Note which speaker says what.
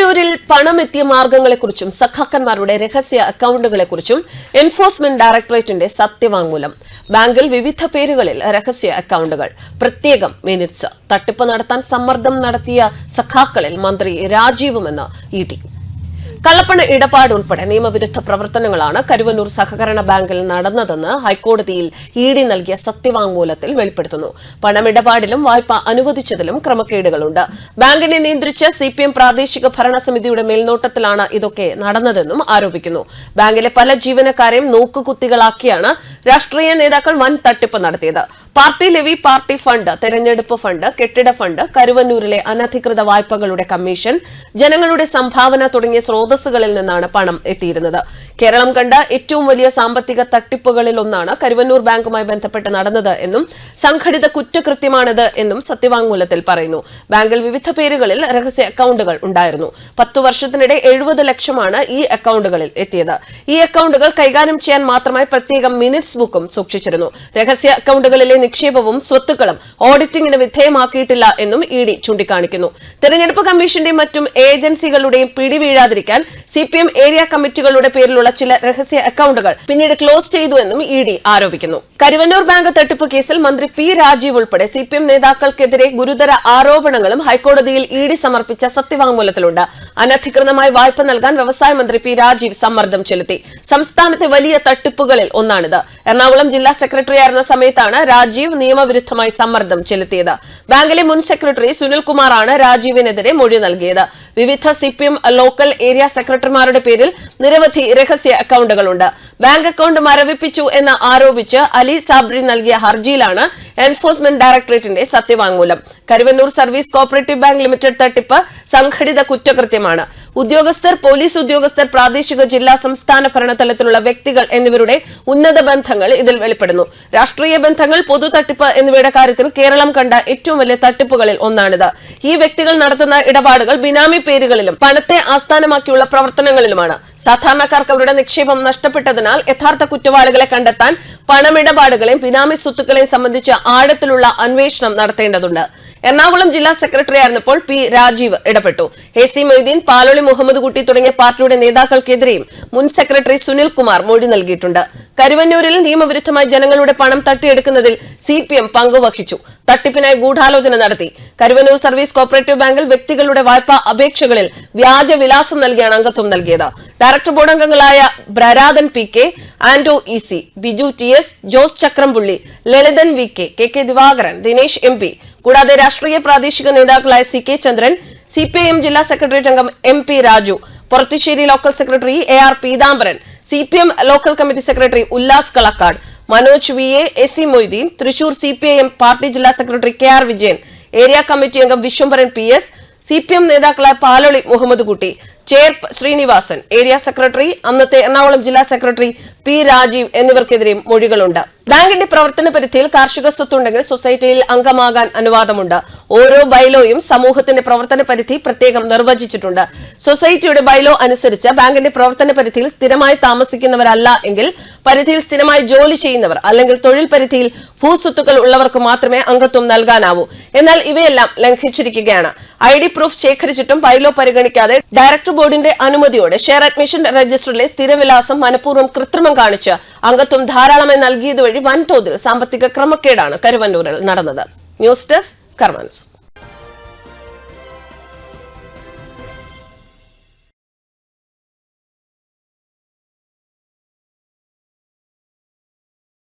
Speaker 1: കരുവന്നൂരിൽ പണമെത്തിയ മാർഗങ്ങളെക്കുറിച്ചും സഖാക്കന്മാരുടെ രഹസ്യ അക്കൌണ്ടുകളെക്കുറിച്ചും എൻഫോഴ്സ്മെന്റ് ഡയറക്ടറേറ്റിന്റെ സത്യവാങ്മൂലം. ബാങ്കിൽ വിവിധ പേരുകളിൽ രഹസ്യ അക്കൌണ്ടുകൾ. പ്രത്യേകം മിനിറ്റ്സ് തട്ടിപ്പ് നടത്താൻ സമ്മർദ്ദം നടത്തിയ സഖാക്കളിൽ മന്ത്രി രാജീവുമെന്ന് ഇ കള്ളപ്പണ ഇടപാട് ഉൾപ്പെടെ നിയമവിരുദ്ധ പ്രവർത്തനങ്ങളാണ് കരുവന്നൂർ സഹകരണ ബാങ്കിൽ നടന്നതെന്ന് ഹൈക്കോടതിയിൽ ഇ ഡി നൽകിയ സത്യവാങ്മൂലത്തിൽ വെളിപ്പെടുത്തുന്നു. പണമിടപാടിലും വായ്പ അനുവദിച്ചതിലും ക്രമക്കേടുകളുണ്ട്. ബാങ്കിനെ നിയന്ത്രിച്ച സി പി എം പ്രാദേശിക ഭരണസമിതിയുടെ മേൽനോട്ടത്തിലാണ് ഇതൊക്കെ നടന്നതെന്നും ആരോപിക്കുന്നു. ബാങ്കിലെ പല ജീവനക്കാരെയും നോക്കുകുത്തികളാക്കിയാണ് രാഷ്ട്രീയ നേതാക്കൾ വൻ തട്ടിപ്പ് നടത്തിയത്. പാർട്ടി ലെവി പാർട്ടി ഫണ്ട് തെരഞ്ഞെടുപ്പ് ഫണ്ട് കെട്ടിട ഫണ്ട് കരുവന്നൂരിലെ അനധികൃത വായ്പകളുടെ കമ്മീഷൻ ജനങ്ങളുടെ സംഭാവന തുടങ്ങിയ സ്രോതസ്സുകളിൽ നിന്നാണ് പണം എത്തിയിരുന്നത്. കേരളം കണ്ട ഏറ്റവും വലിയ സാമ്പത്തിക തട്ടിപ്പുകളിൽ ഒന്നാണ് കരുവന്നൂർ ബാങ്കുമായി ബന്ധപ്പെട്ട് നടന്നത് എന്നും സംഘടിത കുറ്റകൃത്യമാണിത് എന്നും സത്യവാങ്മൂലത്തിൽ പറയുന്നു. ബാങ്കിൽ വിവിധ പേരുകളിൽ രഹസ്യ അക്കൌണ്ടുകൾ ഉണ്ടായിരുന്നു. പത്തു വർഷത്തിനിടെ എഴുപത് ലക്ഷമാണ് ഈ അക്കൌണ്ടുകളിൽ എത്തിയത്. ഈ അക്കൌണ്ടുകൾ കൈകാര്യം ചെയ്യാൻ മാത്രമായി പ്രത്യേകം മിനിറ്റ്സ് ബുക്കും സൂക്ഷിച്ചിരുന്നു. രഹസ്യ അക്കൌണ്ടുകളിലെ നിക്ഷേപവും സ്വത്തുക്കളും ഓഡിറ്റിംഗിന് വിധേയമാക്കിയിട്ടില്ല എന്നും ഇ ഡി ചൂണ്ടിക്കാണിക്കുന്നു. തെരഞ്ഞെടുപ്പ് കമ്മീഷന്റെയും മറ്റും ഏജൻസികളുടെയും പിടിവീഴാതിരിക്കാൻ സി പി എം ഏരിയ കമ്മിറ്റികളുടെ പേരിലുള്ള ചില രഹസ്യ അക്കൌണ്ടുകൾ പിന്നീട് ക്ലോസ് ചെയ്തു എന്നും ഇ ഡി ആരോപിക്കുന്നു. കരുവന്നൂർ ബാങ്ക് തട്ടിപ്പ് കേസിൽ മന്ത്രി പി രാജീവ് ഉൾപ്പെടെ സി പി എം നേതാക്കൾക്കെതിരെ ഗുരുതര ആരോപണങ്ങളും ഹൈക്കോടതിയിൽ ഇ ഡി സമർപ്പിച്ച സത്യവാങ്മൂലത്തിലുണ്ട്. അനധികൃതമായി വായ്പ നൽകാൻ വ്യവസായ മന്ത്രി പി രാജീവ് സമ്മർദ്ദം ചെലുത്തി. സംസ്ഥാനത്തെ വലിയ തട്ടിപ്പുകളിൽ ഒന്നാണിത്. എറണാകുളം ജില്ലാ സെക്രട്ടറി ആയിരുന്ന സമയത്താണ് രാജീവ് നിയമവിരുദ്ധമായി സമ്മർദ്ദം ചെലുത്തിയത്. ബാങ്കിലെ മുൻ സെക്രട്ടറി സുനിൽകുമാറാണ് രാജീവിനെതിരെ മൊഴി നൽകിയത്. വിവിധ സിപിഎം ലോക്കൽ ഏരിയ സെക്രട്ടറിമാരുടെ പേരിൽ നിരവധി രഹസ്യ അക്കൌണ്ടുകളുണ്ട്. ബാങ്ക് അക്കൌണ്ട് മരവിപ്പിച്ചു എന്ന് ആരോപിച്ച് അലി സാബ്രി നൽകിയ ഹർജിയിലാണ് എൻഫോഴ്സ്മെന്റ് ഡയറക്ടറേറ്റിന്റെ സത്യവാങ്മൂലം. Karuvannur service cooperative bank limited തട്ടിപ്പ് സംഘടിത കുറ്റകൃത്യമാണ്. ഉദ്യോഗസ്ഥർ പോലീസ് ഉദ്യോഗസ്ഥർ പ്രാദേശിക ജില്ലാ സംസ്ഥാന ഭരണതലത്തിലുള്ള വ്യക്തികൾ എന്നിവരുടെ ഉന്നത ബന്ധങ്ങൾ ഇതിൽ വെളിപ്പെടുന്നു. രാഷ്ട്രീയ ബന്ധങ്ങൾ പൊതു തട്ടിപ്പ് എന്നിവയുടെ കാര്യത്തിൽ കേരളം കണ്ട ഏറ്റവും വലിയ തട്ടിപ്പുകളിൽ ഒന്നാണിത്. ഈ വ്യക്തികൾ നടത്തുന്ന ഇടപാടുകൾ ബിനാമി പേരുകളിലും പണത്തെ ആസ്ഥാനമാക്കിയുള്ള പ്രവർത്തനങ്ങളിലുമാണ്. സാധാരണക്കാർക്ക് അവരുടെ നിക്ഷേപം നഷ്ടപ്പെട്ടതിനാൽ യഥാർത്ഥ കുറ്റവാളികളെ കണ്ടെത്താൻ പണമിടപാടുകളെയും ബിനാമി സ്വത്തുക്കളെയും സംബന്ധിച്ച് ആഴത്തിലുള്ള അന്വേഷണം നടത്തേണ്ടതുണ്ട്. എറണാകുളം ജില്ലാ സെക്രട്ടറി ആയിരുന്നപ്പോൾ പി രാജീവ് ഇടപെട്ടു. എ സി മൊയ്തീൻ പാലോളി മുഹമ്മദ് കുട്ടി തുടങ്ങിയ പാർട്ടിയുടെ നേതാക്കൾക്കെതിരെയും മുൻ സെക്രട്ടറി സുനിൽ കുമാർ മൊഴി നൽകിയിട്ടുണ്ട്. കരുവന്നൂരിൽ നിയമവിരുദ്ധമായി ജനങ്ങളുടെ പണം തട്ടിയെടുക്കുന്നതിൽ സി പി എം പങ്കുവഹിച്ചു. തട്ടിപ്പിനായി ഗൂഢാലോചന നടത്തി. കരുവന്നൂർ സർവീസ് കോപ്പറേറ്റീവ് ബാങ്കിൽ വ്യക്തികളുടെ വായ്പാ അപേക്ഷകളിൽ വ്യാജ വിലാസം നൽകിയാണ് അംഗത്വം നൽകിയത്. ഡയറക്ടർ ബോർഡ് അംഗങ്ങളായ ബ്രരാദൻ P K Anto E C Biju T S Jose Chakrampully Lalithan V K K Divakaran Dinesh M P കൂടാതെ രാഷ്ട്രീയ പ്രാദേശിക നേതാക്കളായ C K Chandran C P I M ജില്ലാ സെക്രട്ടേറിയറ്റ് അംഗം M P Raju Porathissery local secretary A R Peethambaran C P M local committee secretary Ullas Kalakkad Manoj V A S C Moideen Thrissur C P I M party ജില്ലാ secretary K R Vijayan area committee അംഗം Vishwambharan P S C P M നേതാക്കളായ പാലോളി മുഹമ്മദ് കുട്ടി Cherpu Sreenivasan area secretary അന്നത്തെ എറണാകുളം ജില്ലാ secretary P Rajeev എന്നിവർക്കെതിരെയും മൊഴികളുണ്ട്. ബാങ്കിന്റെ പ്രവർത്തന പരിധിയിൽ കാർഷിക സ്വത്തുണ്ടെങ്കിൽ സൊസൈറ്റിയിൽ അംഗമാകാൻ അനുവാദമുണ്ട്. ഓരോ ബൈലോയും സമൂഹത്തിന്റെ പ്രവർത്തന പരിധി പ്രത്യേകം നിർവചിച്ചിട്ടുണ്ട്. സൊസൈറ്റിയുടെ ബൈലോ അനുസരിച്ച് ബാങ്കിന്റെ പ്രവർത്തന പരിധിയിൽ സ്ഥിരമായി താമസിക്കുന്നവരല്ല എങ്കിൽ പരിധിയിൽ സ്ഥിരമായി ജോലി ചെയ്യുന്നവർ അല്ലെങ്കിൽ തൊഴിൽ പരിധിയിൽ ഭൂസ്വത്തുക്കൾ ഉള്ളവർക്ക് മാത്രമേ അംഗത്വം നൽകാനാവൂ. എന്നാൽ ഇവയെല്ലാം ലംഘിച്ചിരിക്കുകയാണ്. ഐ പ്രൂഫ് ശേഖരിച്ചിട്ടും ബൈലോ പരിഗണിക്കാതെ ഡയറക്ടർ ബോർഡിന്റെ അനുമതിയോടെ ഷെയർ അഡ്മിഷൻ രജിസ്റ്ററിലെ സ്ഥിരവിലാസം മനഃപൂർവം കൃത്രിമം കാണിച്ച് അംഗത്വം ധാരാളമായി നൽകിയതുവഴി വൻതോതിൽ സാമ്പത്തിക ക്രമക്കേടാണ് കരുവന്നൂരിൽ നടന്നത്. News desk കർമ്മൻസ്.